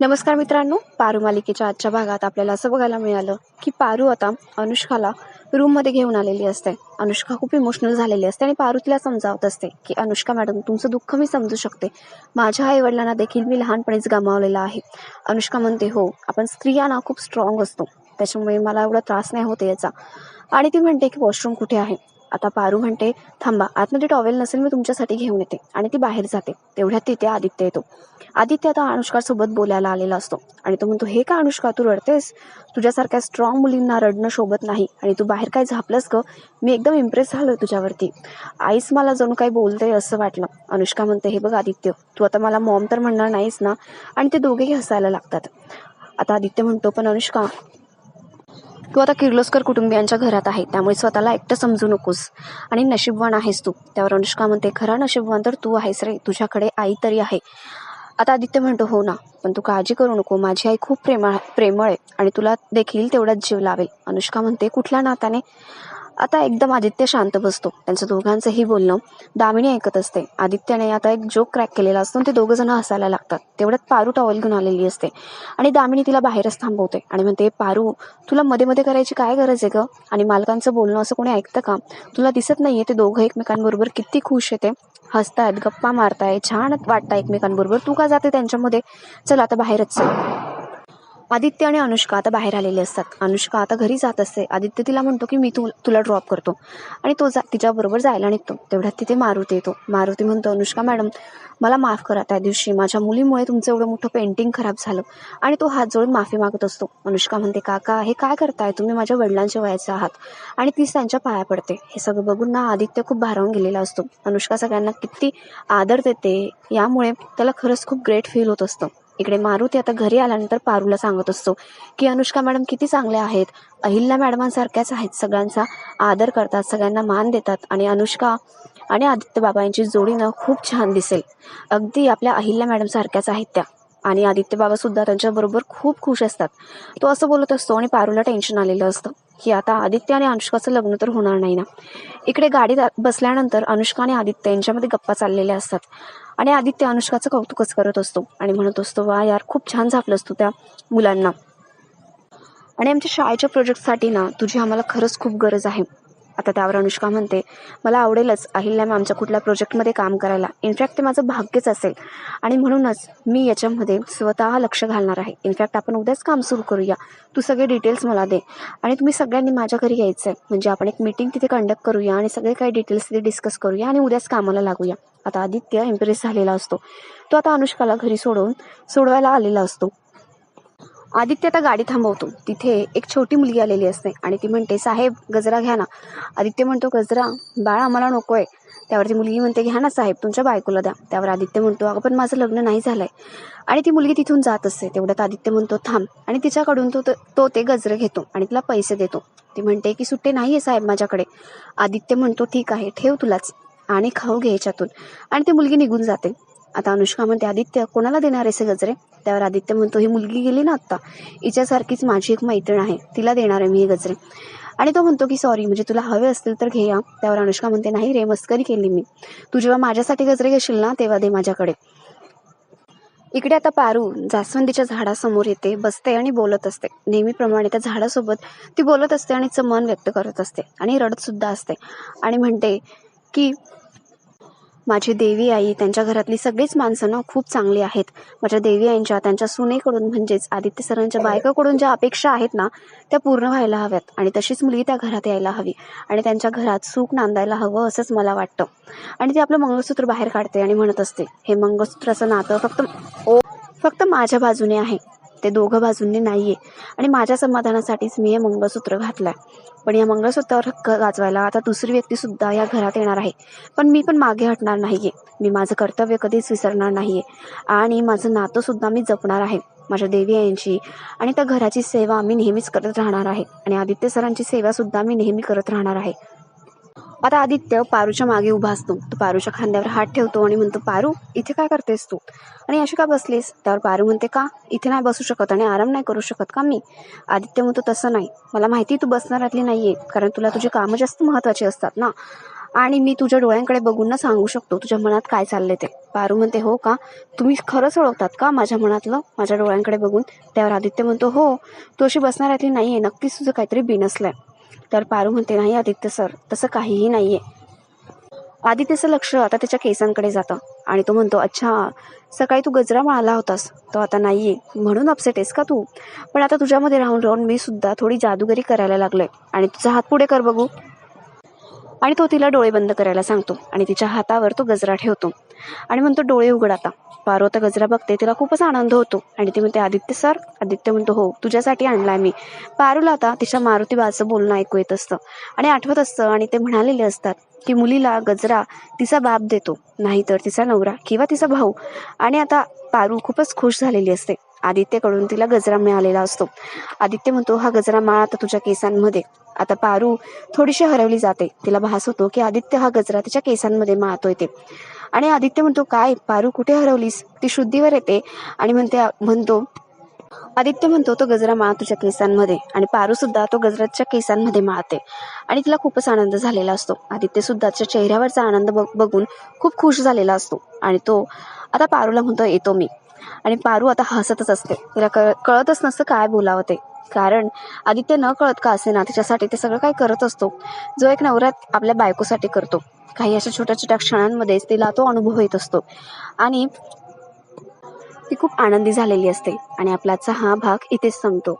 नमस्कार मित्रांनो पारू मालिकेच्या आजच्या भागात आपल्याला असं बघायला मिळालं की पारू आता अनुष्काला रूममध्ये घेऊन आलेली असते. अनुष्का खूप इमोशनल झालेली असते आणि पारू तिला समजावत असते की अनुष्का मॅडम तुमचं दुःख मी समजू शकते. माझ्या आईवडिलांना देखील मी लहानपणीच गमावलेलं आहे. अनुष्का म्हणते हो आपण स्त्रिया ना खूप स्ट्रॉंग असतो. त्याच्यामुळे मला एवढा त्रास नाही होते याचा. आणि ती म्हणते की वॉशरूम कुठे आहे? आता पारू म्हणते थांबा आतमध्ये टॉवेल नसेल मी तुमच्यासाठी घेऊन येते. आणि ती बाहेर जाते. तेवढ्यात तिथे आदित्य येतो. आदित्य आता अनुष्कासोबत बोलायला आलेला असतो. आणि तो म्हणतो हे का अनुष्का तू रडतेस? तुझ्यासारख्या स्ट्रॉंग मुलींना रडणं शोभत नाही. आणि तू बाहेर काय झापलंस ग? मी एकदम इम्प्रेस झालोय तुझ्यावरती. आईच मला जणू काही बोलते असं वाटलं. अनुष्का म्हणते हे बघ आदित्य तू आता मला मॉम तर म्हणणार नाहीस ना? आणि ते दोघेही हसायला लागतात. आता आदित्य म्हणतो पण अनुष्का तू आता किर्लोस्कर कुटुंबियांच्या घरात आहे त्यामुळे स्वतःला एकटं समजू नकोस. आणि नशीबवान आहेस तू. त्यावर अनुष्का म्हणते खरा नशीबवान तर तू आहेस रे. तुझ्याकडे आई तरी आहे. आता आदित्य म्हणतो हो ना. पण तू काळजी करू नको. माझी आई खूप प्रेमळ प्रेमळ आहे आणि तुला देखील तेवढाच जीव लावेल. अनुष्का म्हणते कुठल्या नात्याने आता एकदम आदित्य शांत बसतो. त्यांचं दोघांचंही बोलणं दामिनी ऐकत असते. आदित्यने आता एक जोक क्रॅक केलेला असतो आणि ते दोघं जण हसायला लागतात. तेवढ्यात पारू टॉवेल घेऊन आलेली असते. आणि दामिनी तिला बाहेरच थांबवते आणि म्हणते पारू तुला मध्ये मध्ये करायची काय गरज आहे ग? आणि मालकांचं बोलणं असं कोणी ऐकतं का? तुला दिसत नाहीये ते दोघं एकमेकांबरोबर किती खुश येते हसतायत गप्पा मारताय छान वाटतं एकमेकांबरोबर. तू का जाते त्यांच्यामध्ये? चल आता बाहेरच चल. आदित्य आणि अनुष्का आता बाहेर आलेले असतात. अनुष्का आता घरी जात असते. आदित्य तिला म्हणतो की मी तू तुला ड्रॉप करतो. आणि तो जा तिच्याबरोबर जायला निघतो. तेवढ्यात तिथे मारुती येतो. मारुती म्हणतो अनुष्का मॅडम मला माफ करा. त्या दिवशी माझ्या मुलीमुळे तुमचं एवढं मोठं पेंटिंग खराब झालं. आणि तो हात जोडून माफी मागत असतो. अनुष्का म्हणते काका हे काय करताय? तुम्ही माझ्या वडिलांच्या वयाचे आहात. आणि तीच त्यांच्या पाया पडते. हे सगळं बघून ना आदित्य खूप भारावून गेलेला असतो. अनुष्का सगळ्यांना किती आदर देते यामुळे त्याला खरंच खूप ग्रेट फील होत असतं. इकडे मारुती आता घरी आल्यानंतर पारूला सांगत असतो की अनुष्का मॅडम किती चांगल्या आहेत. अहिल्या मॅडमांसारख्याच आहेत सगळ्यांचा आदर करतात सगळ्यांना मान देतात आणि अनुष्का आणि आदित्य बाबा यांची जोडीनं खूप छान दिसेल. अगदी आपल्या अहिल्या मॅडम सारख्याच आहेत त्या आणि आदित्य बाबा सुद्धा त्यांच्याबरोबर खूप खुश असतात. तो असं बोलत असतो आणि पारूला टेन्शन आलेलं असतं की आता आदित्य आणि अनुष्काचं लग्न तर होणार नाही ना? इकडे गाडीत बसल्यानंतर अनुष्का आणि आदित्य यांच्यामध्ये गप्पा चाललेल्या असतात. आणि आदित्य अनुष्काचं कौतुकच करत असतो आणि म्हणत असतो वा यार खूप छान झापलंस तू त्या मुलांना. आणि आमच्या शाळेच्या प्रोजेक्टसाठी ना तुझी आम्हाला खरंच खूप गरज आहे. आता त्यावर अनुष्का म्हणते मला आवडेलच अहिल्या आमच्या कुठल्या प्रोजेक्टमध्ये काम करायला. इनफॅक्ट ते माझं भाग्यच असेल. आणि म्हणूनच मी याच्यामध्ये स्वतः लक्ष घालणार आहे. इनफॅक्ट आपण उद्याच काम सुरू करूया. तू सगळे डिटेल्स मला दे. आणि तुम्ही सगळ्यांनी माझ्या घरी यायचं आहे म्हणजे आपण एक मीटिंग तिथे कंडक्ट करूया आणि सगळे काही डिटेल्स तिथे डिस्कस करूया आणि उद्याच कामाला लागूया. आता आदित्य इम्प्रेस झालेला असतो. तो आता अनुष्काला घरी सोडून सोडवायला आलेला असतो. आदित्य आता गाडी थांबवतो. तिथे एक छोटी मुलगी आलेली असते आणि ती म्हणते साहेब गजरा घ्या ना. आदित्य म्हणतो गजरा बाळा आम्हाला नकोय. त्यावर ती मुलगी म्हणते घ्या ना साहेब तुमच्या बायकोला द्या. त्यावर आदित्य म्हणतो अगं पण माझं लग्न नाही झालंय. आणि ती मुलगी तिथून जात असते. तेवढ्यात आदित्य म्हणतो थांब. आणि तिच्याकडून तो तो ते गजरे घेतो आणि तिला पैसे देतो. ती म्हणते की सुट्टे नाही आहे साहेब माझ्याकडे. आदित्य म्हणतो ठीक आहे ठेव तुलाच. आणि खाऊ घ्यायच्यातून आणि ती मुलगी निघून जाते. आता अनुष्का म्हणते आदित्य कोणाला देणार आहे गजरे? त्यावर आदित्य म्हणतो ही मुलगी गेली ना आत्ता. हिच्यासारखीच माझी एक मैत्रीण आहे. तिला देणार आहे मी हे गजरे. आणि तो म्हणतो की सॉरी म्हणजे तुला हवे असतील तर घे या त्यावर अनुष्का म्हणते नाही रे मस्करी केली मी. तू जेव्हा माझ्यासाठी गजरे घेशील ना तेव्हा दे माझ्याकडे. इकडे आता पारू जास्वंदीच्या झाडासमोर येते बसते आणि बोलत असते. नेहमीप्रमाणे त्या झाडासोबत ती बोलत असते आणि तिचं मन व्यक्त करत असते आणि रडत सुद्धा असते. आणि म्हणते की माझी देवी आई त्यांच्या घरातली सगळीच माणसं ना खूप चांगली आहेत. माझ्या देवी आईंच्या त्यांच्या सुनेकडून म्हणजेच आदित्य सरांच्या बायकाकडून ज्या अपेक्षा आहेत ना त्या पूर्ण व्हायला हव्यात. आणि तशीच मुलगी त्या घरात यायला हवी. आणि त्यांच्या घरात सुख नांदायला हवं असंच मला वाटतं. आणि ती आपलं मंगळसूत्र बाहेर काढते आणि म्हणत असते हे मंगळसूत्राचं नातं फक्त ओ फक्त माझ्या बाजूने आहे. ते दोघं बाजूंनी नाहीये. आणि माझ्या समाधानासाठीच मी हे मंगळसूत्र घातलंय. पण या मंगळसूत्रावर हक्क गाजवायला आता दुसरी व्यक्ती सुद्धा या घरात येणार आहे. पण मी पण मागे हटणार नाहीये. मी माझं कर्तव्य कधीच विसरणार नाहीये. आणि माझं नातं सुद्धा मी जपणार आहे. माझ्या देवी यांची आणि त्या घराची सेवा मी नेहमीच करत राहणार आहे. आणि आदित्य सरांची सेवा सुद्धा मी नेहमी करत राहणार आहे. आता आदित्य पारूच्या मागे उभा असतो. तो पारूच्या खांद्यावर हात ठेवतो आणि म्हणतो पारू इथे काय करतेस तू? आणि अशी का बसलीस? त्यावर पारू म्हणते का? इथे नाही बसू शकत आणि आराम नाही करू शकत का मी? आदित्य म्हणतो तसं नाही. मला माहिती तू बसणारातली नाहीये कारण तुला तुझी कामं जास्त महत्वाची असतात ना. आणि मी तुझ्या डोळ्यांकडे बघून ना सांगू शकतो तुझ्या मनात काय चाललंय ते. पारू म्हणते हो का? तुम्ही खरंच ओळखतात का माझ्या मनातलं माझ्या डोळ्यांकडे बघून? त्यावर आदित्य म्हणतो हो तू अशी बसणाऱ्यातली नाहीये. नक्कीच तुझं काहीतरी बिनसलंय. तर पारू म्हणते नाही आदित्य सर तसं काहीही नाहीये. आदित्यचं लक्ष आता त्याच्या केसांकडे जातं आणि तो म्हणतो अच्छा सकाळी तू गजरा माळाला होतास तो आता नाहीये. म्हणून अपसेट आहेस का तू? पण आता तुझ्यामध्ये राहून राहून मी सुद्धा थोडी जादूगरी करायला लागलोय आणि तुझा हात पुढे कर बघू. आणि तो तिला डोळे बंद करायला सांगतो आणि तिच्या हातावर तो गजरा ठेवतो. आणि म्हणतो डोळे उघड आता. पारो आता गजरा बघते तिला खूपच आनंद होतो. आणि ती म्हणते आदित्य सर. आदित्य म्हणतो हो तुझ्यासाठी आणलाय मी. पारूला आता तिच्या मारुती बाचं बोलणं ऐकू येत असतं. आणि आठवत असतं आणि ते म्हणालेले असतात की मुलीला गजरा तिचा बाप देतो नाहीतर तिचा नवरा किंवा तिचा भाऊ. आणि आता पारू खूपच खुश झालेली असते. आदित्यकडून तिला गजरा मिळालेला असतो. आदित्य म्हणतो हा गजरा माळ आता तुझ्या केसांमध्ये. आता पारू थोडीशी हरवली जाते. तिला भास होतो की आदित्य हा गजरा तिच्या केसांमध्ये माळतोय ते. आणि आदित्य म्हणतो काय पारू कुठे हरवलीस? ती शुद्धीवर येते. आणि म्हणते म्हणतो आदित्य म्हणतो तो गजरा माळ तुझ्या केसांमध्ये. आणि पारू सुद्धा तो गजराच्या केसांमध्ये माळते आणि तिला खूपच आनंद झालेला असतो. आदित्य सुद्धाच्या चेहऱ्यावरचा आनंद बघ- बघून खूप खुश झालेला असतो. आणि तो आता पारूला म्हणतो येतो मी. आणि पारू आता हसतच असते. तिला कळ कळतच नसतं काय बोलावं ते. कारण आदित्य न कळत का असे ना तिच्यासाठी ते सगळं काय करत असतो. जो एक नवरा आपल्या बायकोसाठी करतो. काही अशा छोट्या छोट्या क्षणांमध्येच तिला तो अनुभव येत असतो. आणि ती खूप आनंदी झालेली असते. आणि आपला हा भाग इथेच संपतो.